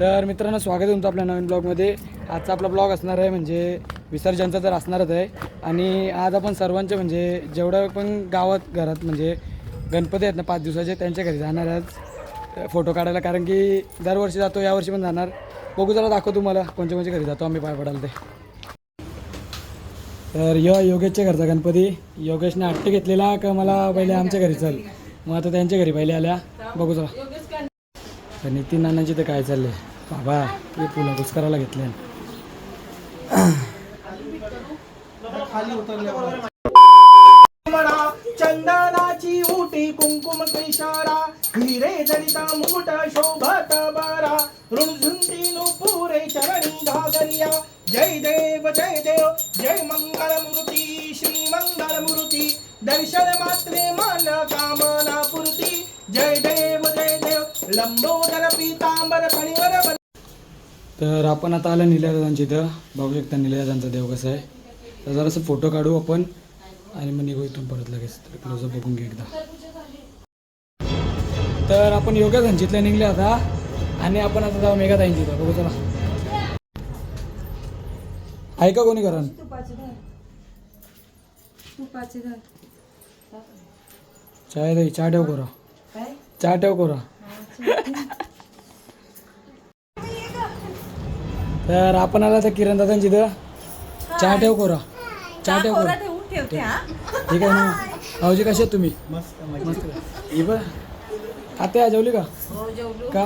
तर मित्रांनो स्वागत आहे तुमचं आपल्या नवीन ब्लॉगमध्ये. आजचा आपला ब्लॉग असणार आहे म्हणजे विसर्जनचा तर असणारच आहे. आणि आज आपण सर्वांचे म्हणजे जेवढं पण गावात घरात म्हणजे गणपती आहेत ना पाच दिवसाचे त्यांच्या घरी जाणार आज. फोटो काढायला कारण की दरवर्षी जातो यावर्षी पण जाणार. बघू जरा दाखव तुम्हाला कोणच्या कोणच्या घरी जातो आम्ही पाय पडायला ते. तर यो योगेशच्या घरचा गणपती. योगेशने हट्ट घेतलेला का मला पहिले आमच्या घरी चल? मग आता त्यांच्या घरी पहिले आल्या. बघू जरा. तर नितीन नानांची तर काय चाललंय? बाबा हे फुलं घुसकाराला घेतले चंदनाची उटी कुंकुम केशारा हिरे जडिता मुकुट शोभत बरा रुणझुंटी नुपुरे चरणी घागरिया। जय देव जय देव जय मंगल मूर्ती श्री मंगल मूर्ती दर्शन मात्रे मन कामना पूर्ती। जय देव जय देव. लंबोदर पीतांबर फणीवर तर आपण आता आलं निलयदादांच्या इथं. बघू शकता निलयदादांचा देव कसं आहे. तर जरासं फोटो काढू आपण. आणि मग निघू इथून परत लगेच. तर क्लोजअप बघून घे एकदा. तर आपण योगा धनचितल्या निघले आता. आणि आपण आता जाऊ मेघा ताईंची इथं. बघू चला. ऐका कोणी करण तुपाचे घर चाय दे चहा ठेव कोरा चहा ठेव कोरा. तर आपण आला तर किरण दादांची इथं. चहा ठेव कोरा. चहा ठेव कोरा. हा ठीक आहे ना? भाऊजी कसे आहेत तुम्ही? मस्त मस्त. हे बघ. आता जेवली का? हो का?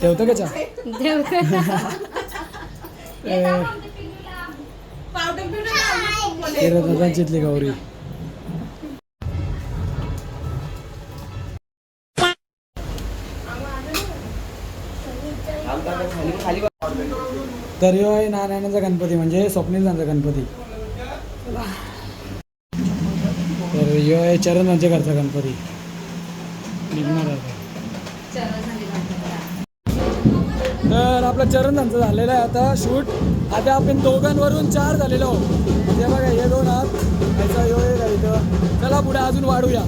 ठेवतं का चहा? किरण दादांची इथली गौरी. तर आहे नारायणाचा गणपती म्हणजे स्वप्नीलांचा गणपती. तर यो आहे चरण म्हणजे घरचा गणपती. निघणार तर आपलं त्यांचं झालेलं आहे आता शूट. आता आपण दोघांवरून चार झालेलो आहोत. म्हणजे बघा हे दोन आहात. त्याचा यो आहे आहे इथं. चला पुढे अजून वाढूया.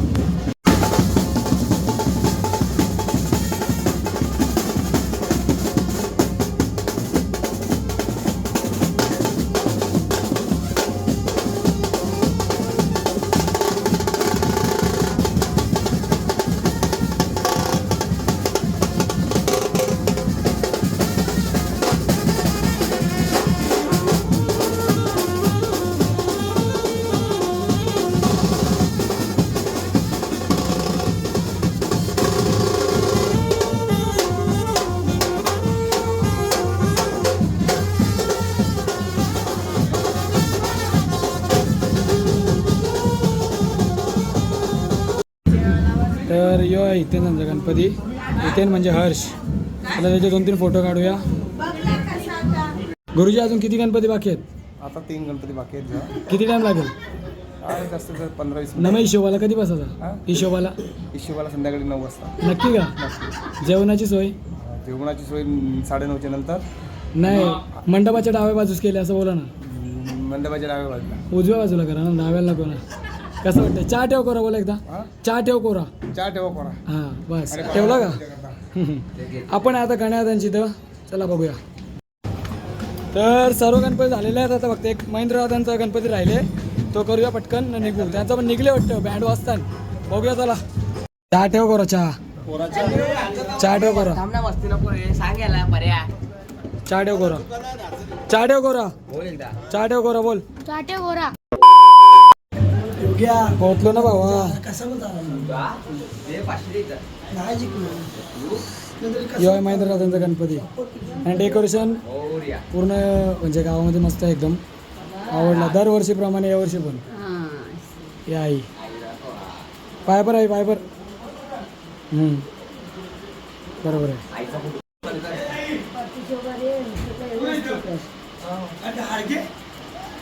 तर यो आहे इथे त्यांचा गणपती इथे म्हणजे हर्ष. आता त्याचे दोन तीन फोटो काढूया. गुरुजी अजून किती गणपती बाकी आहेत? आता तीन गणपती बाकी आहेत. किती टाइम लागेल? जास्त पंधरा वीस हिशोबाला कधी बसायचा? हा? हिशोबाला? हिशोबाला संध्याकाळी नऊ वाजता. नक्की का? जेवणाची सोय? जेवणाची सोय साडेनऊच्या नंतर. नाही मंडपाच्या डाव्या बाजूस केले असं बोला ना. मंडपाच्या डाव्या बाजूला. उजव्या बाजूला करा ना डाव्याला नको ना. कसं वाटतं चहा ठेव कोरा बोला एकदा? चहा ठेव कोरा. चहा ठेवा कोणा हां बस. ठेवला का? आपण आता गण्यादांची इथं चला बघूया. तर सर्व गणपती झालेले आहेत आता फक्त एक महेंद्रनाथांचा गणपती राहिले. तो करूया पटकन न निघू. त्यांचा पण निघले वाटतं. बँड वाजताना. बघूया चला. चहा ठेव करा चहा. चहा ठेव करा. थांब ना मस्ती नको रे सांग याला पर्या. चहा ठेव करा. चहा ठेव करा. बोल एकदा. चहा ठेव करा. पोहोचलो ना भावा. दे इथं. यो आहे महेंद्रनाथांचा गणपती. आणि डेकोरेशन. पूर्ण म्हणजे गावामध्ये मस्त आहे एकदम. आवडला. दरवर्षीप्रमाणे यावर्षी पण. हे आई. पायपर आहे पायपर हम्म. बरोबर आहे.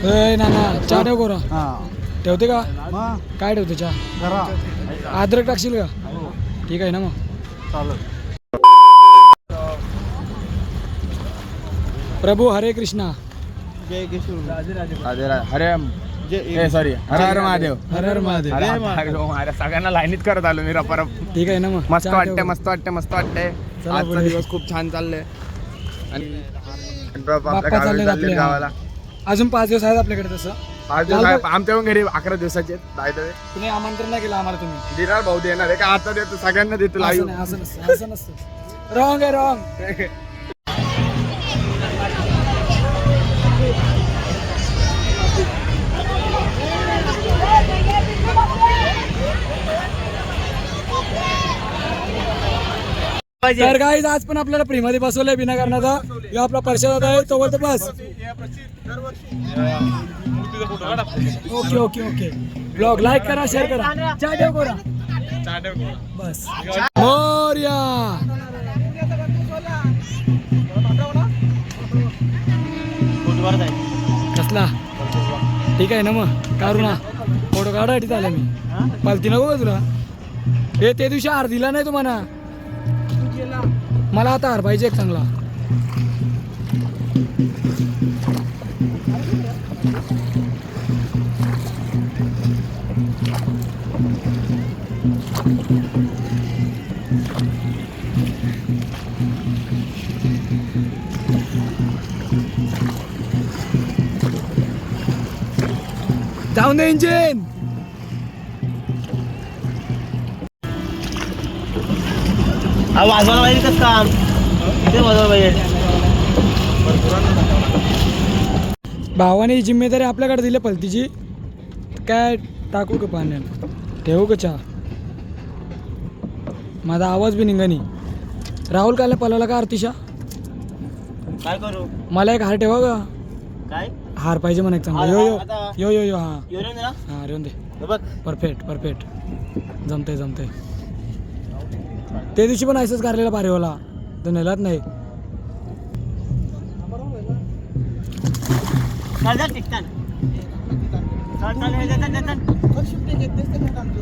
ए नाना चहा ठेव गोरा ठेवते का? काय ठेवते चहा? अद्रक टाकशील का? ठीक आहे ना मग. प्रभू हरे कृष्णा. अरे सॉरी हर हर महादेव. हर हर महादेव. अरे अरे सगळ्यांना लाईनीत करत आलो मी रपरप. ठीक आहे ना मग. मस्त चहा ठेव. वाटतंय. मस्त वाटतंय मस्त वाटतंय. चला आजचा पुढे. दिवस खूप छान चाललंय. आणि आपल्या गावी चाललेत गावाला. अजून पाच दिवस आहेत आपल्याकडे तसं. पाच दिवस आहे. आमच्या पण घरी अकरा दिवसाचे बाय द वे तुम्ही आमंत्रण नाही केलं आम्हाला तुम्ही. दिनार भाऊ देणार आहे का आता देतो? सगळ्यांना देतो असं नाही असं नसतं असं नसतं. रॉंग आहे रॉंग तर गाईज आज पण आपल्याला फ्रीमध्ये बसवलंय बिना कारणाचा ह्यो आपला प्रसाद आहे तो बोलतो बस. Okay okay okay. Blog like करा शेअर करा. चहा ठेव करा बस. मोर्या. कसला? ठीक आहे ना मग. ना फोटो काढायसाठी आले मी. पालती नको का तुला? हे ते दिवशी हार दिला नाही तुम्हाला. मला आता हार पाहिजे एक चांगला. जाऊन दे इंजिन वाजवायला पाहिजे कसं काम? ते वाजवायला पाहिजे. भावाने ही जिम्मेदारी आपल्याकडे दिली पलतीची काय टाकू का पाण्यात ठेवू का चहा? माझा आवाज बी निघानी राहुल कायला पलाला का आरतीशा काय करू? मला एक हार ठेवा का? काय? हार पाहिजे म्हणा एक चांगला. यो यो. यो यो यो हा. हा रेवून दे. Perfect perfect. जमतंय जमतंय. ते दिवशी पण असंच कारलेला पारेवाला. तर नेलाच नाही. चल लोकल शिफ्ट घेतलीस त्याच्यात आमच्या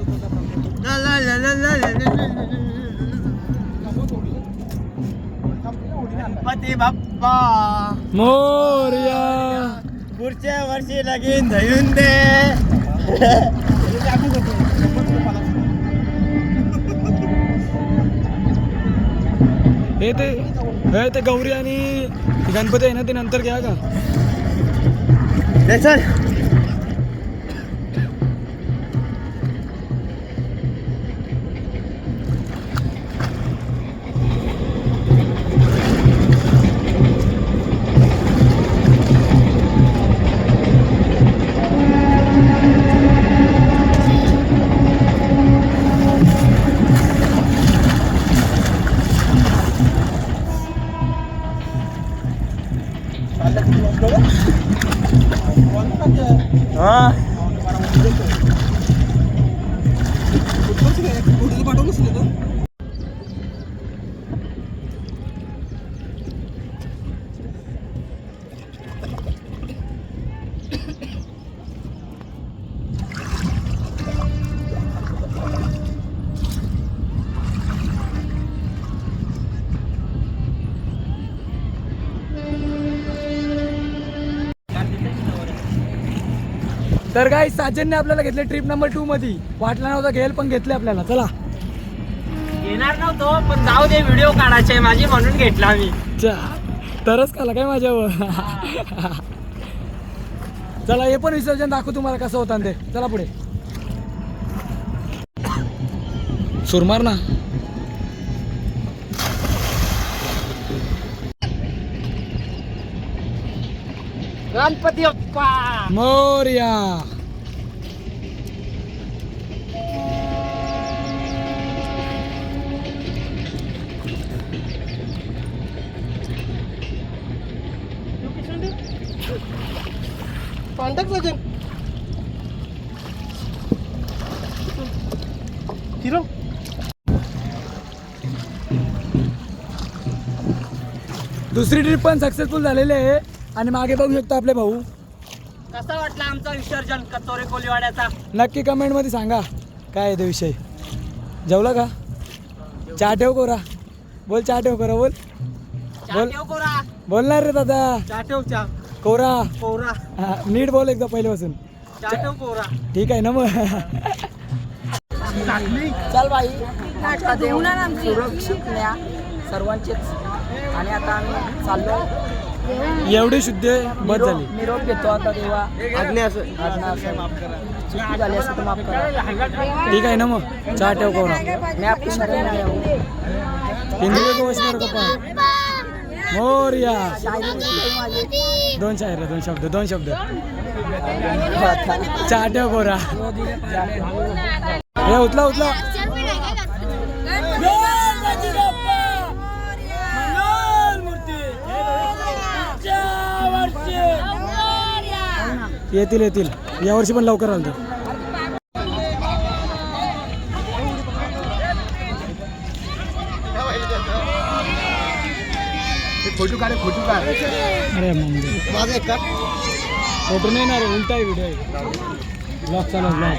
गणपती बाप्पा मोर्या पुढच्या वर्षी लगीन धरून दे हे ते हे ते गौरी आणि गणपती आहे ना ते नंतर घ्या का तर काही साजनने आपल्याला घेतले ट्रिप नंबर टू मध्ये वाटला नव्हता घेईल पण घेतले आपल्याला. चला. येणार नव्हतो पण जाऊ दे व्हिडिओ काढायचे माझी म्हणून घेतला मी. तरच काला काय माझ्यावर? चला हे पण विसर्जन दाखवू तुम्हाला कसं होतं ते. चला पुढे. सुरमार ना. गणपती बाप्पा. मोर्या. पांडक सजन. हिरो. दुसरी ट्रिप पण सक्सेसफुल झालेली आहे. आणि मागे बघू शकतो आपले भाऊ. कसा वाटला आमचा विसर्जन कतोरे कोलीवाड्याचा? नक्की कमेंटमध्ये सांगा. काय आहे ते विषय? जेवला का? चहा ठेव कोरा. बोल चहा ठेव कोरा बोल. बोल. चाटेव कोरा. बोलणार रे दादा. चाटेव चा कोरा. कोरा. हा, नीट बोल एकदा पहिल्यापासून. चाटेव कोरा. ठीक आहे ना मग? चल बाई. आमची सुरक्षितल्या सर्वांचेच. आणि आता आम्ही चाललो एवढी शुद्ध बस झाली. निरोप घेतो आता देवा. आज्ञा असं चुकी झाली असेल तर माफ करा. ठीक आहे ना मग? चहा ठेव कोरा मैं आपकी शरण आया हूँ हिंदी को मोर्या. दोन शायर दोन शब्द दोन शब्द. चहा ठेव कोरा हे उचला उचला येतील येतील. यावर्षी पण लवकर आलं फोटो काढ फोटो काढ अरे मग माझा एक का फोटो नाही ना रे उलटा आहे व्हिडिओ आहे ब्लॉग चालू ब्लॉग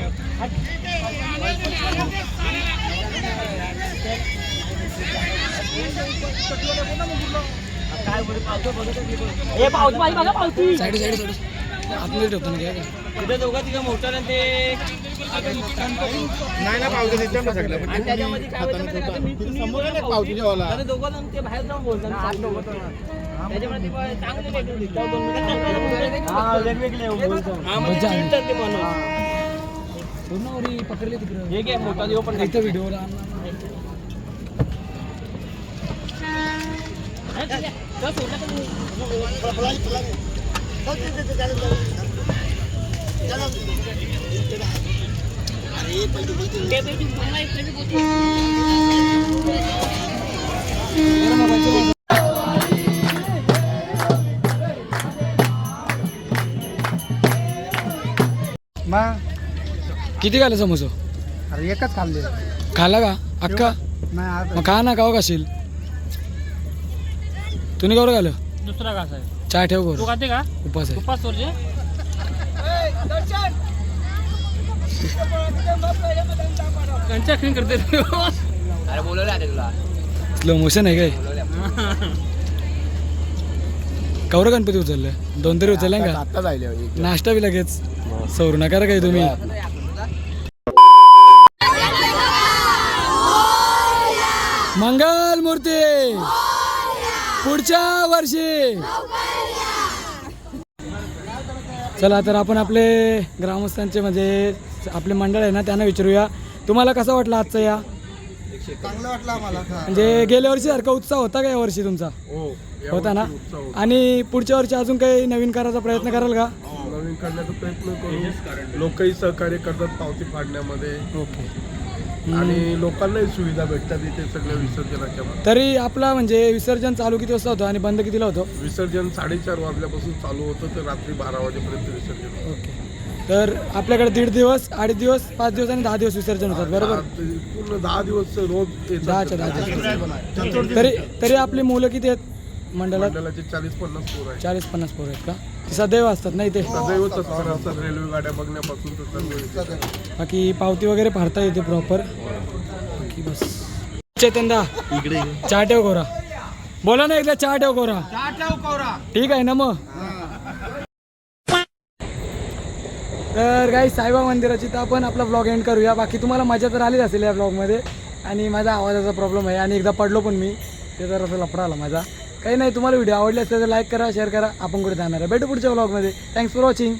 माझी बघा पावती. साईड साईड साईड आतमध्ये ठेवतो ना? तिथे दोघं तिघं मोठं आणि ते नाही ना पावते तिथे ना सगळं आणि त्याच्यामध्ये काय होतं माहिती आहे का? मी- तुम्ही बोला ना पावतीच्या वाला. आणि दोघं जण ते बाहेर जाऊन बोलतात आत दोघं जण. त्याच्यामुळे ते बा- चांगले वेगळे दिसतात. दोन मिनिटं चांगले हा, वेगवेगळे बोलतात. हा, म्हणजे मजा आली. चिडतात ते म्हणून. पूर्ण वरी पकडले तिकडे हे घे, मोठा देव पण इथं व्हिडिओला मग किती खाल्लं समोसा? अरे एकच खाल्ले. खाल्ला का? अक्का नाही आज मग खा ना काव खाशील? तुम्ही कवर खाल्लं? दुसरा घास आहे चहा ठेव तू खाते का? उपास आहे. उपास सोडजे त्यांच्या ॲक्टिंग करते अरे बोलवलं आहे तुला. स्लो मोशन आहे काय? कवर गणपती उचललं? दोन तरी उचललं का? आता जायले नाश्ता बी लगेच. सौर नका रे काही तुम्ही. मंगल मूर्ती. पुढच्या वर्षी. चला तर आपण आपले ग्रामस्थांचे म्हणजे आपले मंडळ आहे ना त्यांना विचारूया. तुम्हाला कसा वाटला आजचा या? चांगलं वाटलं आम्हाला म्हणजे गेल्या वर्षी सारखा उत्साह होता का या वर्षी तुमचा? हो होता ना? आणि पुढच्या वर्षी अजून काही नवीन करायचा प्रयत्न कराल का? नवीन करण्याचा प्रयत्न करू. लोकही सहकार्य करतात पावती फाडण्यामध्ये. ओके. आणि लोकांनाही सुविधा भेटतात इथे सगळ्या विसर्जनाच्या तरी आपला म्हणजे विसर्जन चालू किती वाजता होतं आणि बंद कितीला होतो? विसर्जन साडेचार वाजल्यापासून चालू होतं तर रात्री बारा वाजेपर्यंत विसर्जन होतं. ओके. तर आपल्याकडे दीड दिवस अडीच दिवस पाच दिवस आणि दहा दिवस विसर्जन होतात बरोबर? दहा पूर्ण दहा दिवस रोज येतात. दहाच्या दहा दिवस तरी तरी आपली मुलं किती आहेत? मंडळात मंडळाचे चाळीस पन्नास पोर आहेत. चाळीस पन्नास पोरं आहेत का? ते सदैव असतात ना इथे? सदैव तत्पर असतात. रेल्वे गाड्या बघण्यापासून तर सर्व बाकी पावती वगैरे फाडता येते प्रॉपर बाकी बस. चेतनदा इकडे चहा ठेव गोरा. बोला ना एकदा चहा ठेव गोरा. ठीक आहे ना मग? तर काही साईबा मंदिराची तर आपण आपला ब्लॉग एंड करूया. बाकी तुम्हाला मजा तर आलीच असेल या ब्लॉगमध्ये आणि माझा आवाजाचा प्रॉब्लेम आहे. आणि एकदा पडलो पण मी. ते जर असं लफडा आला माझा. काही नाही तुम्हाला व्हिडिओ आवडले असेल तर लाईक करा शेअर करा. आपण कुठे जाणार आहे? भेटू पुढच्या ब्लॉगमध्ये थँक्स फॉर वॉचिंग